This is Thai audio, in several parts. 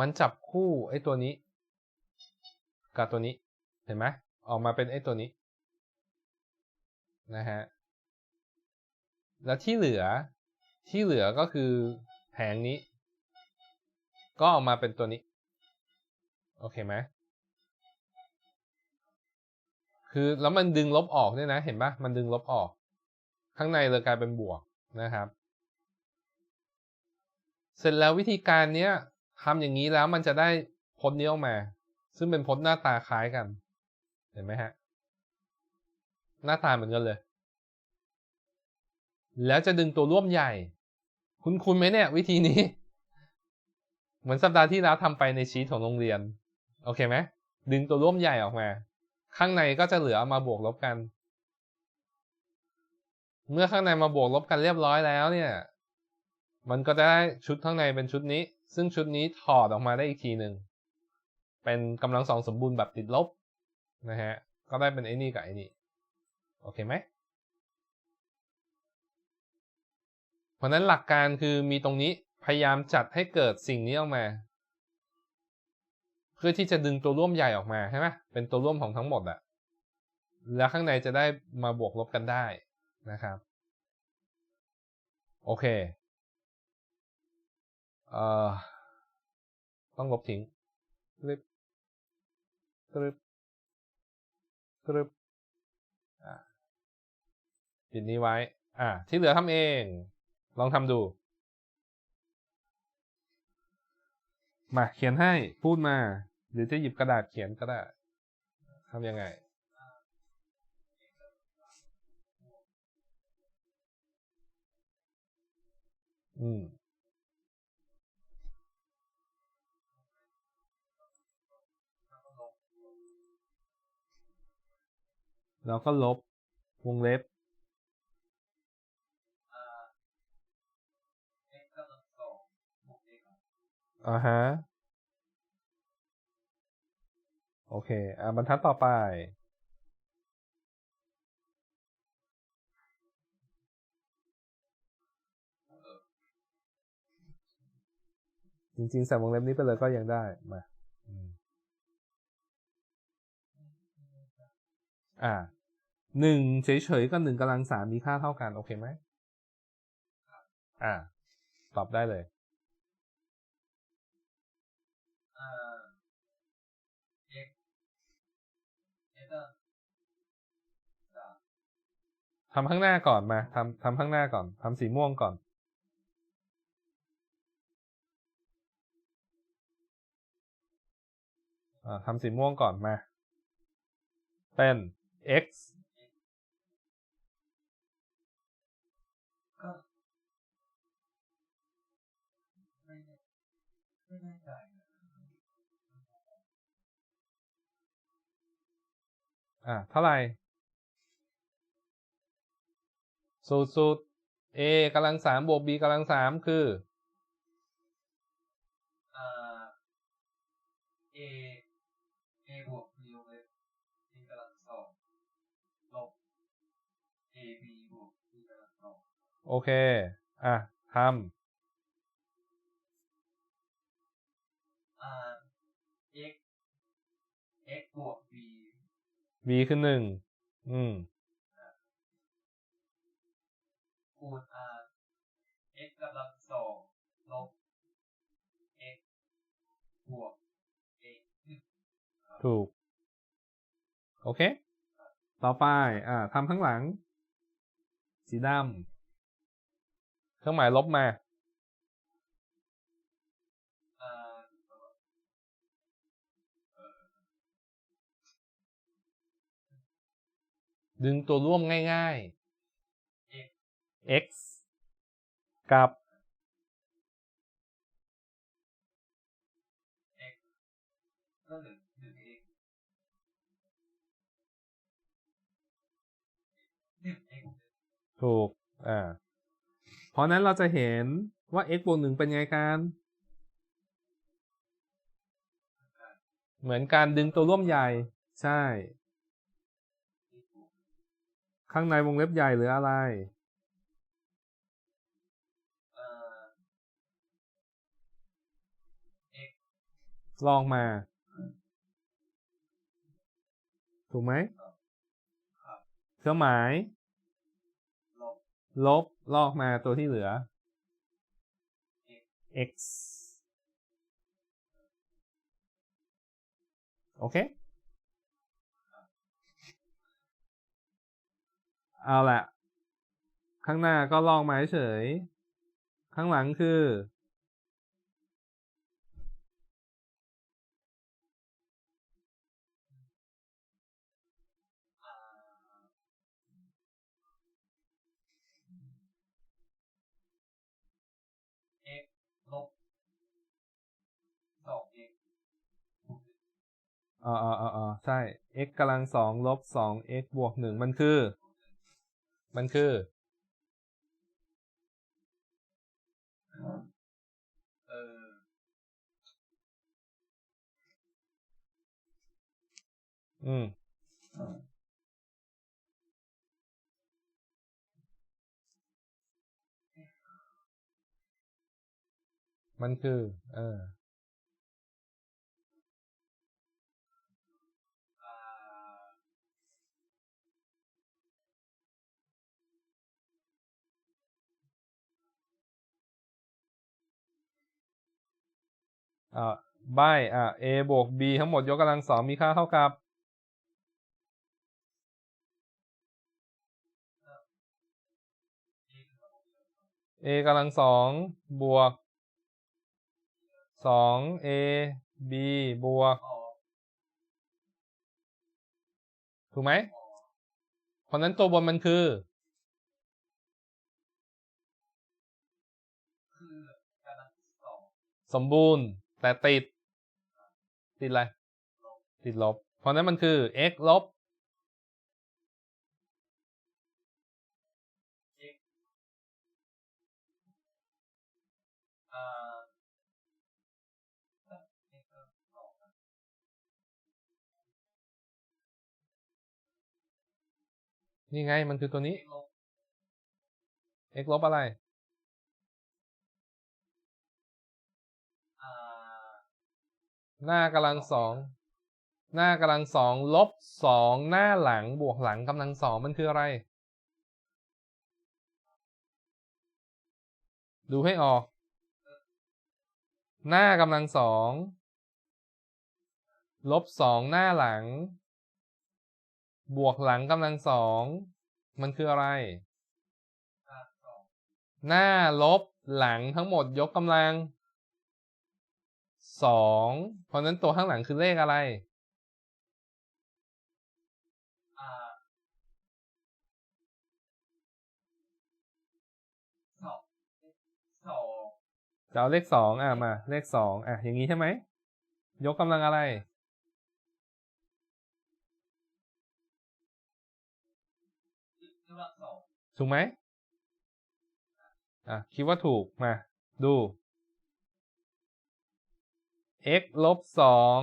มันจับคู่ไอ้ตัวนี้ กับตัวนี้ เห็นไหมออกมาเป็นไอ้ตัวนี้นะฮะ แล้วที่เหลือที่เหลือก็คือแผงนี้ ก็ออกมาเป็นตัวนี้ โอเคไหมคือแล้วมันดึงลบออกด้วยนะ เห็นปะมันดึงลบออก ข้างในเลยกลายเป็นบวกนะครับ เสร็จแล้ววิธีการเนี้ย ทำอย่างนี้แล้วมันจะได้พจน์นี้ออกมา ซึ่งเป็นพจน์หน้าตาคล้ายกัน เห็นไหมฮะ หน้าตาเหมือนกันเลย แล้วจะดึงตัวร่วมใหญ่ คุณคุณไหมเนี่ย วิธีนี้ เหมือนสัปดาห์ที่แล้วทำไปในชีตของโรงเรียน โอเคไหมดึงตัวร่วมใหญ่ออกมา ข้างในก็จะเหลือมาบวกลบกัน เมื่อข้างในมาบวกลบกันเรียบร้อยแล้วเนี่ย มันก็จะได้ชุดข้างในเป็นชุดนี้ ซึ่งชุดนี้ถอดออกมาได้อีกทีหนึ่ง เป็นกำลังสองสมบูรณ์แบบติดลบนะฮะ ก็ได้เป็นไอ้นี่กับไอ้นี่ โอเคไหม เพราะนั้นหลักการคือมีตรงนี้พยายามจัดให้เกิดสิ่งนี้ออกมา เพื่อที่จะดึงตัวร่วมใหญ่ออกมาใช่ไหมเป็นตัวร่วมของทั้งหมดอะแล้วข้างในจะได้มาบวกลบกันได้นะครับ โอเค ต้องลบทิ้งตรึบตรึบตรึบปิดนี้ไว้ อ่า ที่เหลือทำเอง ลองทำดู มาเขียนให้ พูดมา หรือจะหยิบกระดาษเขียนก็ได้ทำยังไงอืม แล้วก็ลบวงเล็บอ่าฮะ โอเค อ่าบรรทัดต่อไป จริงๆ ใส่วงเล็บนี้ไปเลยก็ยังได้ มาอืมอ่า หนึ่งเฉยๆกับหนึ่งกำลังสามมีค่าเท่ากัน โอเคไหมอ่า ตอบได้เลยทำข้างหน้าก่อนมาทำทำข้างหน้าก่อนทำสีม่วงก่อนอ่าทำสีม่วงก่อนมา เป็น x อ่าเท่าไหร่สูตรสูตร a กำลังสามบวก b กำลังสามคืออ่า a a บวก b วงเล็บ b กำลังสองลบ a b บวก b กำลังสองโอเค อะทอ่ำ b คือหนึ่งอืมคูณ r x กำลังสองลบ x บวก a ถูก โอเค ต่อไป อ่าทำข้างหลัง สีดำเครื่องหมายลบมา ดึงตัวร่วมง่าย x ๆ x กับก็หนึ่งหนึ่ง x หนึ่ง x ถูก อ่า เพราะนั้นเราจะเห็นว่า x บวกหนึ่งเป็นไงกัน เหมือนการดึงตัวร่วมใหญ่ ใช่ ข้างในวงเล็บใหญ่หรืออะไร เอ่อ x ลองมา ถูกไหมครับ เครื่องหมาย ลบ ลบลอกมาตัวที่เหลือ x โอเค เอาละข้างหน้าก็ลอกมาเฉย ข้างหลังคืออ่า x ลบสอง x อ๋ออ๋ออ๋ออ๋อใช่ x กำลังสองลบสอง x บวกหนึ่งมันคือ มันคือ เอออืม มันคือ เออ อ่าใบอ่า a บวก b ทั้งหมดยกกำลังสองมีค่าเท่ากับ a กำลังสองบวกสอง a b บวก ถูกไหมเพราะนั้นตัวบนมันคือสองสมบูรณ์ แต่ติด ติดอะไร ติดลบ เพราะนั้นมันคือ x ลบ x นี่ไงมันคือตัวนี้ x ลบอะไร หน้ากำลังสองหน้ากำลังสองลบสองหน้าหลังบวกหลังกำลังสองมันคืออะไร ดูให้ออก หน้ากำลังสองลบสองหน้าหลัง บวกหลังกำลังสองมันคืออะไร หน้าลบหลังทั้งหมดยกกำลัง สองเพราะฉะนั้นตัวข้างหลังคือเลขอะไรอ่าสองสองจะเอาเลขสองอะมา เลขสองอะอย่างนี้ใช่ไหม ยกกำลังอะไร กำลังสองถูกไหมอะคิดว่าถูกมา ดู x ลบสอง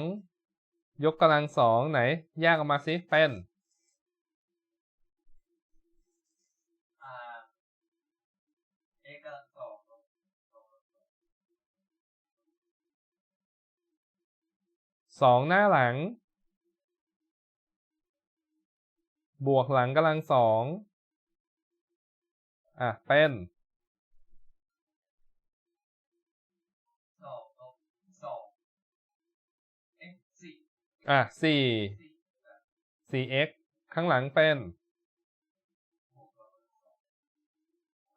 ยกกำลังสองไหน แยกออกมาสิเป็นอ่า x กำลังสองลบสองลบสองสองหน้าหลัง บวกหลังกำลังสองอะ เป็น อะสี่สี่ x ข้างหลังเป็น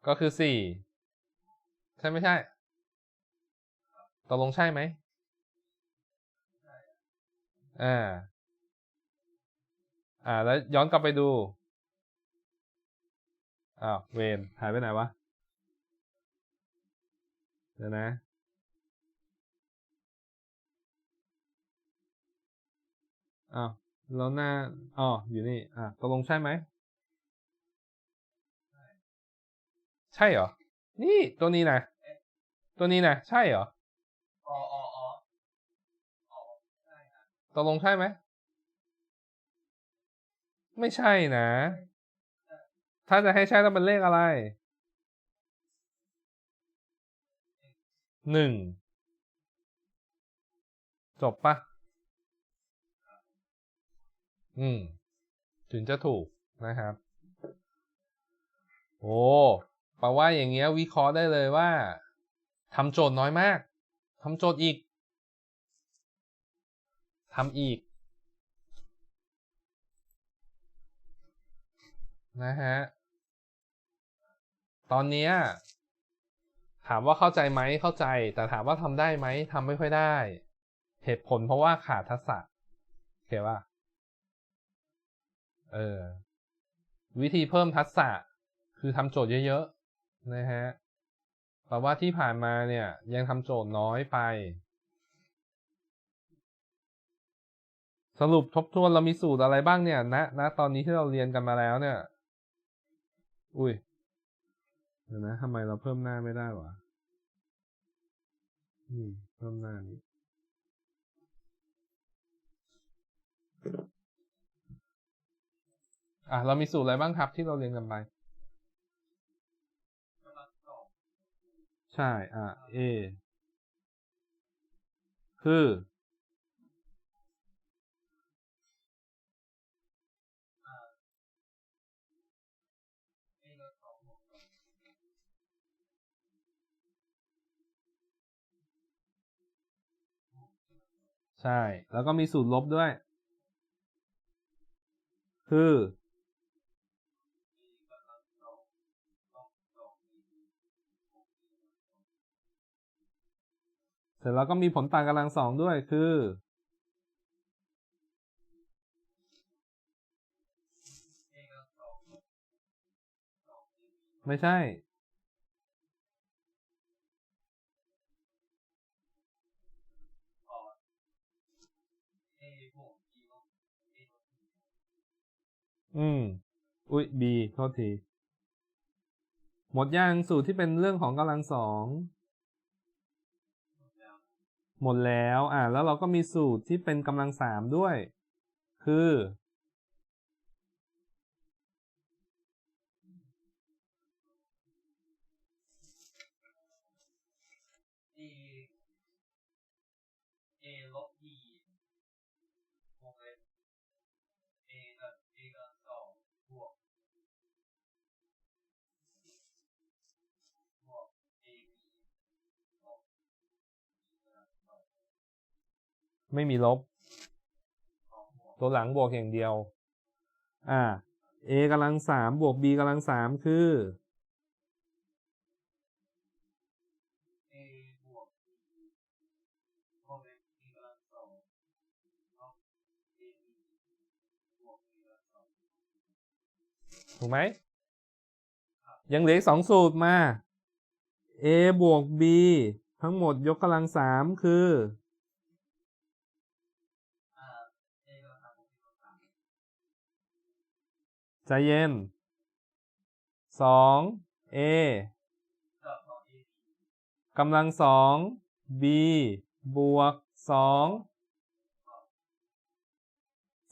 ก็คือสี่ใช่ไม่ใช่ตกลงใช่ไหมอ่า อ่า แล้วย้อนกลับไปดู อ้าว เวนหายไปไหนวะ เดี๋ยวนะ อ้าวแล้วหน้าอ๋ออยู่นี่ อะตกลงใช่ไหม ใช่เหรอ นี่ตัวนี้นะ ตัวนี้นะ ใช่เหรออ๋ออ๋ออ๋อตกลงใช่ไหม ไม่ใช่นะ ถ้าจะให้ใช่ต้องเป็นเลขอะไรหนึ่งจบปะ อืม ถึงจะถูกนะครับ โอ้แปลว่าอย่างเงี้ย วิเคราะห์ได้เลยว่าทำโจทย์น้อยมากทำโจทย์อีกทำอีก นะฮะ ตอนนี้ถามว่าเข้าใจไหมเข้าใจ แต่ถามว่าทำได้ไหมทำไม่ค่อยได้ เหตุผลเพราะว่าขาดทักษะโอเคป่ะ เออ วิธีเพิ่มทักษะคือทำโจทย์เยอะๆนะฮะแปลว่าที่ผ่านมาเนี่ย ยังทำโจทย์น้อยไป สรุปทบทวนเรามีสูตรอะไรบ้างเนี่ยณณตอนนี้ที่เราเรียนกันมาแล้วเนี่ย อุ้ยเดี๋ยวนะทำไมเราเพิ่มหน้าไม่ได้วะนี่เพิ่มหน้านี้ อะเรามีสูตรอะไรบ้างครับที่เราเรียนกันไป ใช่ อะ A คือเอกสอใช่ แล้วก็มีสูตรลบด้วย คือ เสร็จแล้วก็มีผลต่างกำลังสองด้วยคือ ไม่ใช่ อืม อุ้ย B โทษที หมดยังสูตรที่เป็นเรื่องของกำลังสอง หมดแล้วอ่าแล้วเราก็มีสูตรที่เป็นกำลังสามด้วย คือ ไม่มีลบสองบวกตัวหลังบวกอย่างเดียว อ่า A กำลังสามบวก B กำลังสามคือเอบวกบีวงเล็บบีกำลังสองลบเอบีบวกบีกำลังสองถูกไหม ยังเหลืออีกสองสูตรมา A บวก B ทั้งหมดยกกำลังสามคือ ใจเย็นสองเอกำลังสอง B บวกสอง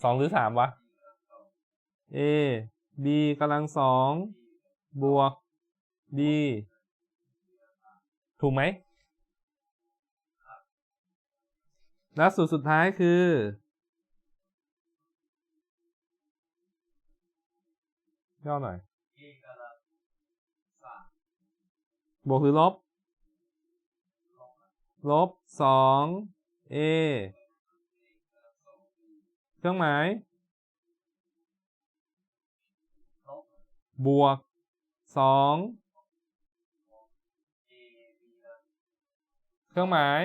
สองหรือสามวะบีกำลังสอง A B กำลังสองบวก B ถูกไหมแล้วสูตรสุดท้ายคือ ย่อหน่อยเอกำลังสามบวกหรือลบลงมาลบสอง A เอกำลังสองบีเครื่องหมายลบบวกสองเอบีกำลังเครื่องหมาย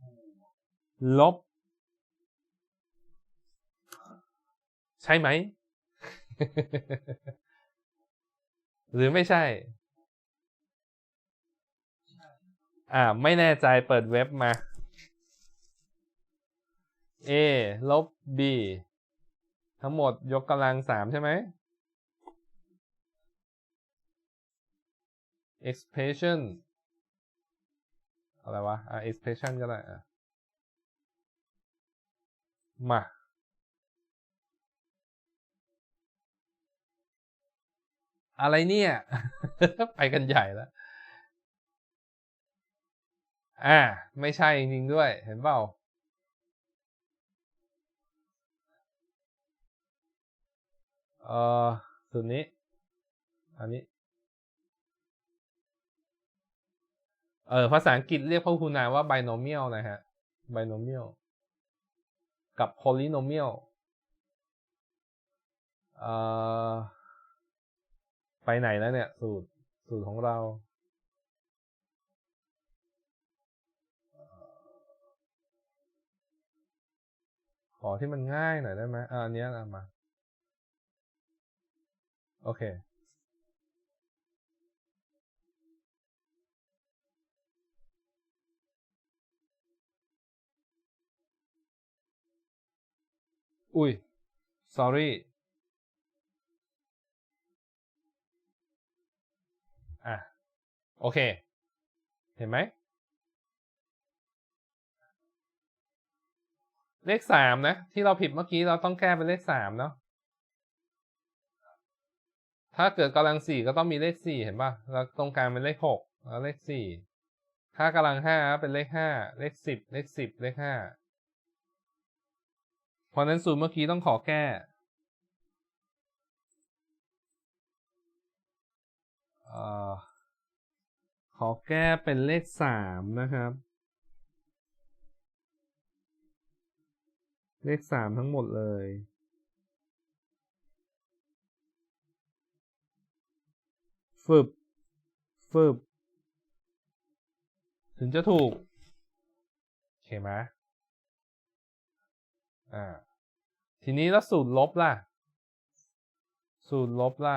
บวกลบ ใช่ไหม หรือไม่ใช่ อ่า ไม่แน่ใจเปิดเว็บมา A ลบ B ทั้งหมดยกกำลังสามใช่ไหม expression อะไรวะ อะ expression ก็ได้อะมา อะไรเนี่ย ไปกันใหญ่แล้วอ่า ไม่ใช่จริงๆด้วย เห็นเปล่า เออสูตรนี้ อันนี้ เออ ภาษาอังกฤษเรียกพหุนามว่า binomial นะฮะ binomial กับ polynomial เอ่อ ไปไหนแล้วเนี่ย สูตรสูตรของเราขอที่มันง่ายหน่อยได้ไหมอ่าอันนี้เอามา โอเค อุ้ย sorry โอเค เห็นไหม เลขสามนะ ที่เราผิดเมื่อกี้เราต้องแก้เป็นเลขสามเนาะถ้าเกิดกำลังสี่ก็ต้องมีเลขสี่เห็นป่ะ แล้วตรงกลางเป็นเลขหกแล้วเลขสี่ ถ้ากำลังห้าเป็นเลขห้า เลขสิบ เลขสิบ เลขห้า เพราะนั้นสูตรเมื่อกี้ต้องขอแก้อ่อ ขอแก้เป็นเลขสามนะครับ เลขสามทั้งหมดเลยฟึบฟึบ ถึงจะถูกโอเคไหมอ่า ทีนี้แล้วสูตรลบล่ะ สูตรลบล่ะ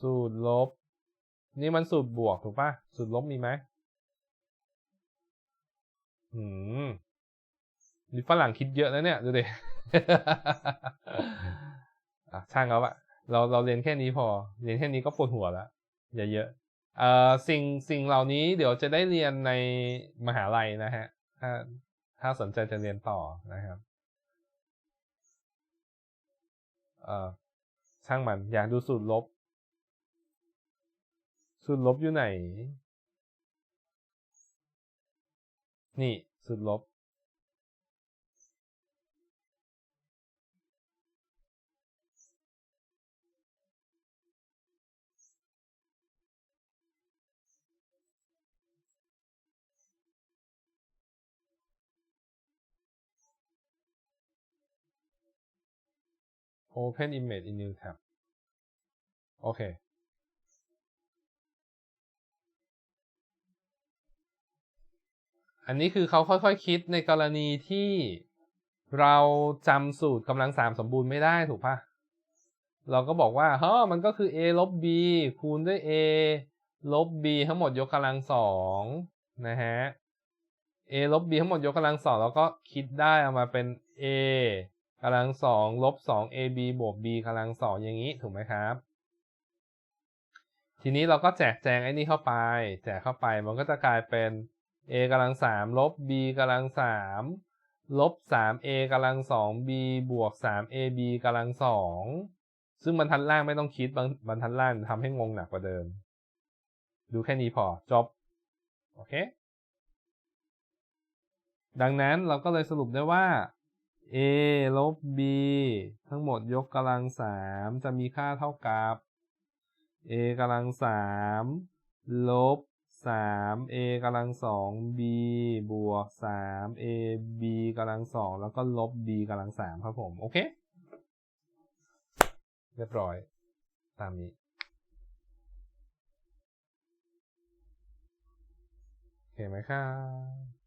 สูตรลบ นี่มันสูตรบวกถูกปะสูตรลบมีไหมหืมนี่ฝรั่งคิดเยอะนะเนี่ย ดูดิช่างเขาอะเราเราเรียนแค่นี้พอ เรียนแค่นี้ก็ปวดหัวแล้วอย่าเยอะเอ่อสิ่งสิ่งเหล่านี้เดี๋ยวจะได้เรียนในมหาลัยนะฮะ ถ้าถ้าสนใจจะเรียนต่อนะครับเอ่อช่างมันอยากดูสูตรลบ สูตรลบอยู่ไหน นี่สูตรลบ Open image in new tab โอเค อันนี้คือเขาค่อยๆคคิดในกรณีที่เราจำสูตรกำลังสามสมบูรณ์ไม่ได้ถูกปะเราก็บอกว่าเฮ้อมันก็คือ a ลบ b คูณด้วย a ลบ b ทั้งหมดยกกำลังสองนะฮะ a ลบ b ทั้งหมดยกกำลังสองแล้วก็คิดได้เอามาเป็น a กำลังสองลบสอง ab บวก b กำลังสองอย่างนี้ถูกไหมครับ ทีนี้เราก็แจกแจงไอ้นี่เข้าไป แจกเข้าไปมันก็จะกลายเป็น a กำลังสามลบ b กำลังสามลบสาม a กำลังสอง b บวกสาม ab กำลังสองซึ่งบรรทัดล่างไม่ต้องคิดบรรทัดล่างทำให้งงหนักกว่าเดิม ดูแค่นี้พอจบ โอเค ดังนั้นเราก็เลยสรุปได้ว่า a ลบ b ทั้งหมดยกกำลังสามจะมีค่าเท่ากับ a กำลังสามลบ สาม a กำลังสอง b บวกสาม a b กำลังสองแล้วก็ลบ b กำลังสามครับผม โอเค เรียบร้อย ตามนี้ โอเคไหมครับ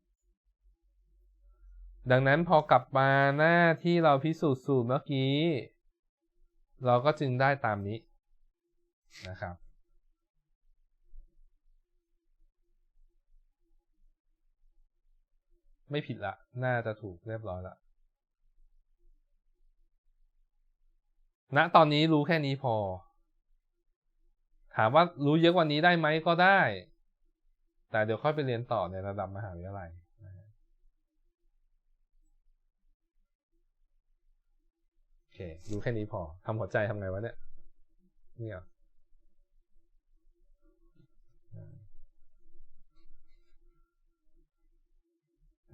ดังนั้นพอกลับมาหน้าที่เราพิสูจน์สูตรเมื่อกี้ เราก็จึงได้ตามนี้นะครับ ไม่ผิดละ น่าจะถูกเรียบร้อยละณตอนนี้รู้แค่นี้พอ ถามว่ารู้เยอะกว่านี้ได้ไหมก็ได้ แต่เดี๋ยวค่อยไปเรียนต่อในระดับมหาวิทยาลัยโอเค รู้แค่นี้พอทำหัวใจทำไงวะเนี่ย เนี่เหร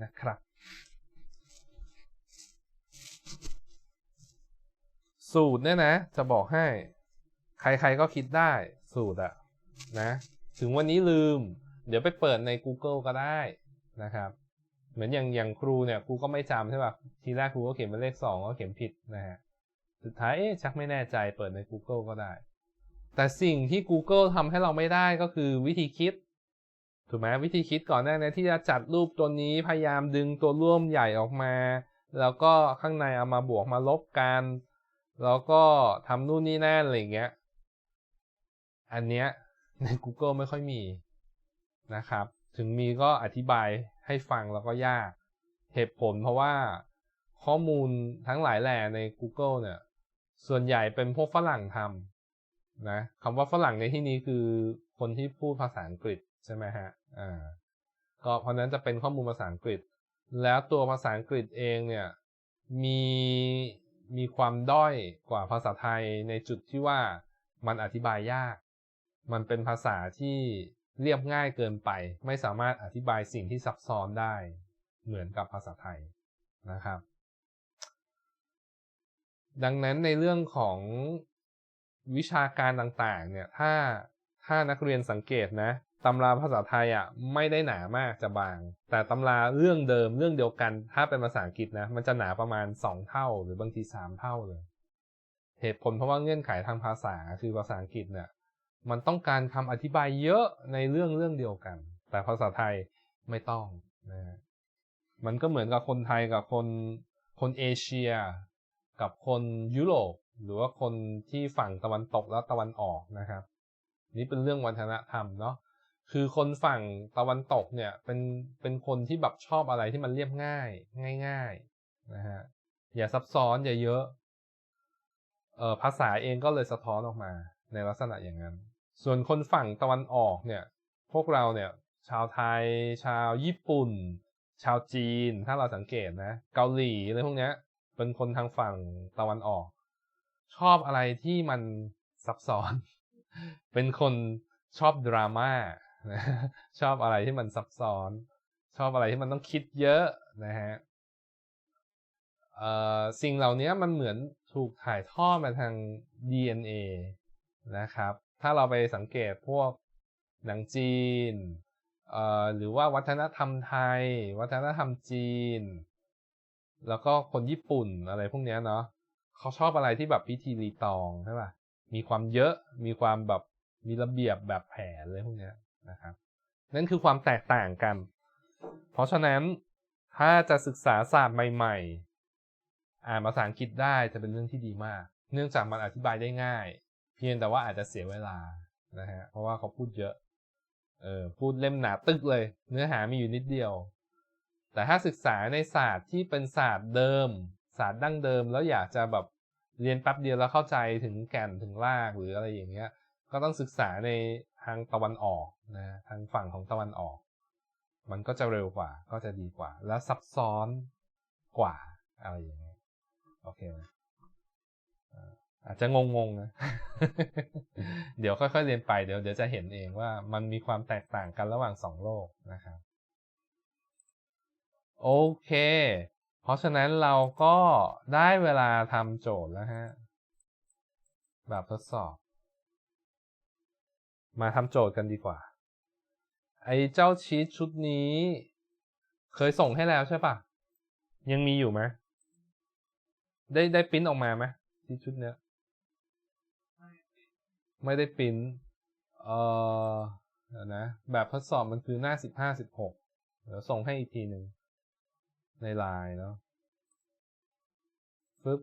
นะครับ สูตรเนี่ยนะ จะบอกให้ ใครๆก็คิดได้สูตรอะนะ ถึงวันนี้ลืม เดี๋ยวไปเปิดใน Google ก็ได้นะครับ เหมือนอย่างอย่างครูเนี่ยครูก็ไม่จำใช่ป่ะทีแรกครูก็เขียนเป็นเลขสองก็เขียนผิดนะฮะสุดท้ายเอ๊ะชักไม่แน่ใจเปิดใน Google ก็ได้ แต่สิ่งที่ Google ทำให้เราไม่ได้ก็คือวิธีคิด ถูกไหมวิธีคิดก่อนหน้านี้ที่จะจัดรูปตัวนี้พยายามดึงตัวร่วมใหญ่ออกมา แล้วก็ข้างในเอามาบวกมาลบกัน แล้วก็ทำนู่นนี่นั่นอะไรอย่างเงี้ยอันเนี้ยใน Google ไม่ค่อยมีนะครับ ถึงมีก็อธิบายให้ฟังแล้วก็ยากเหตุผลเพราะว่าข้อมูลทั้งหลายแหล่ใน Google เนี่ย ส่วนใหญ่เป็นพวกฝรั่งทำนะคำว่าฝรั่งในที่นี้คือคนที่พูดภาษาอังกฤษ ใช่ไหมฮะอ่าก็เพราะนั้นจะเป็นข้อมูลภาษาอังกฤษ แล้วตัวภาษาอังกฤษเองเนี่ยมีมีความด้อยกว่าภาษาไทยในจุดที่ว่ามันอธิบายยาก มันเป็นภาษาที่เรียบง่ายเกินไป ไม่สามารถอธิบายสิ่งที่ซับซ้อนได้เหมือนกับภาษาไทยนะครับ ดังนั้นในเรื่องของวิชาการต่างๆเนี่ยถ้าถ้านักเรียนสังเกตนะ ตำราภาษาไทยอะไม่ได้หนามากจะบาง แต่ตำราเรื่องเดิมเรื่องเดียวกัน ถ้าเป็นภาษาอังกฤษนะ มันจะหนาประมาณ 2 เท่า หรือบางที3เท่าเลย เหตุผลเพราะว่าเงื่อนไขทางภาษาคือภาษาอังกฤษเนี่ยมันต้องการคำอธิบายเยอะในเรื่องเรื่องเดียวกัน แต่ภาษาไทยไม่ต้องนะฮะมันก็เหมือนกับคนไทยกับคนคนเอเชีย กับคนยุโรปหรือว่าคนที่ฝั่งตะวันตกและตะวันออกนะครับ นี่เป็นเรื่องวัฒนธรรมเนาะ คือคนฝั่งตะวันตกเนี่ยเป็นเป็นคนที่แบบชอบอะไรที่มันเรียบง่าย ง่ายๆนะฮะอย่าซับซ้อนอย่าเยอะเออภาษาเองก็เลยสะท้อนออกมาในลักษณะอย่างนั้น ส่วนคนฝั่งตะวันออกเนี่ย พวกเราเนี่ย ชาวไทย ชาวญี่ปุ่น ชาวจีน ถ้าเราสังเกตนะ เกาหลีอะไรพวกเนี้ย เป็นคนทางฝั่งตะวันออก ชอบอะไรที่มันซับซ้อน เป็นคนชอบดราม่า ชอบอะไรที่มันซับซ้อน ชอบอะไรที่มันต้องคิดเยอะนะฮะสิ่งเหล่านี้มันเหมือนถูกถ่ายทอดมาทาง DNA นะครับ ถ้าเราไปสังเกตพวกหนังจีน หรือว่าวัฒนธรรมไทย วัฒนธรรมจีน แล้วก็คนญี่ปุ่นอะไรพวกเนี้ยเนาะเขาชอบอะไรที่แบบพิธีรีตองใช่ป่ะ มีความเยอะ มีความแบบ มีระเบียบแบบแผนเลยพวกเนี้ย นะครับนั่นคือความแตกต่างกัน เพราะฉะนั้นถ้าจะศึกษาศาสตร์ใหม่ ๆ อ่านภาษาอังกฤษได้จะเป็นเรื่องที่ดีมาก เนื่องจากมันอธิบายได้ง่าย เพียงแต่ว่าอาจจะเสียเวลานะฮะเพราะว่าเขาพูดเยอะเออพูดเล่มหนาตึกเลย เนื้อหามีอยู่นิดเดียว แต่ถ้าศึกษาในศาสตร์ที่เป็นศาสตร์เดิม ศาสตร์ดั้งเดิม แล้วอยากจะแบบเรียนแป๊บเดียวแล้วเข้าใจถึงแก่นถึงรากหรืออะไรอย่างเงี้ย ก็ต้องศึกษาในทางตะวันออกนะทางฝั่งของตะวันออก มันก็จะเร็วกว่าก็จะดีกว่า และซับซ้อนกว่าอะไรอย่างเงี้ยโอเคไหมอาอาจจะงงๆนะ เดี๋ยวค่อยๆเรียนไปเดี๋ยวเดี๋ยวจะเห็นเองว่ามันมีความแตกต่างกันระหว่างสองโลกนะครับ โอเค เพราะฉะนั้นเราก็ได้เวลาทำโจทย์แล้วฮะ แบบทดสอบ มาทำโจทย์กันดีกว่า ไอ้เจ้าชีตชุดนี้ เคยส่งให้แล้วใช่ปะยังมีอยู่ไหมได้ได้ปริ้นออกมาไหมชีตชุดเนี้ย ไม่ได้ปริ้นเอ่อเดี๋ยวนะแบบทดสอบมันคือหน้าสิบห้าสิบหกเดี๋ยวส่งให้อีกทีหนึ่งในไลน์เนาะฟึบ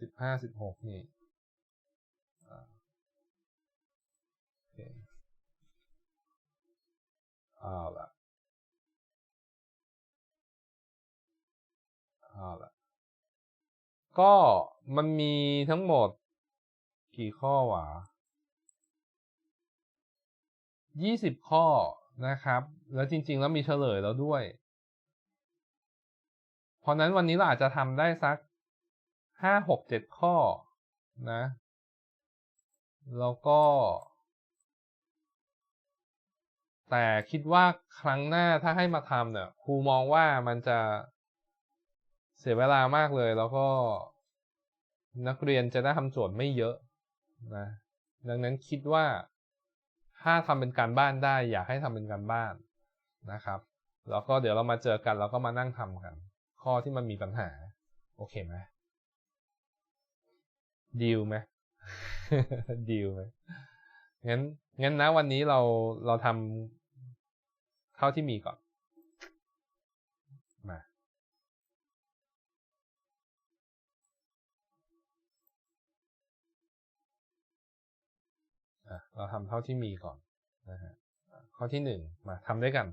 สิบห้าสิบหกนี่ เอาละเอาละก็มันมีทั้งหมด กี่ข้อวะยี่สิบข้อนะครับ แล้วจริง ๆ แล้วมีเฉลยแล้วด้วย เพราะนั้นวันนี้เราอาจจะทำได้สักห้าหกเจ็ดข้อนะ แล้วก็ แต่คิดว่าครั้งหน้าถ้าให้มาทำเนี่ยครูมองว่ามันจะเสียเวลามากเลยแล้วก็นักเรียนจะได้ทำโจทย์ไม่เยอะนะดังนั้นคิดว่าถ้าทำเป็นการบ้านได้ อยากให้ทำเป็นการบ้านนะครับ แล้วก็เดี๋ยวเรามาเจอกันแล้วก็มานั่งทำกัน ข้อที่มันมีปัญหา โอเคไหมดีลไหมดีลไหม งั้นงั้นนะวันนี้เราเราทำเท่าที่มีก่อน มา เราทำเท่าที่มีก่อนนะฮะข้อที่หนึ่งมาทำด้วยกัน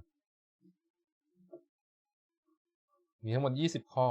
มีทั้งหมดยี่สิบข้อ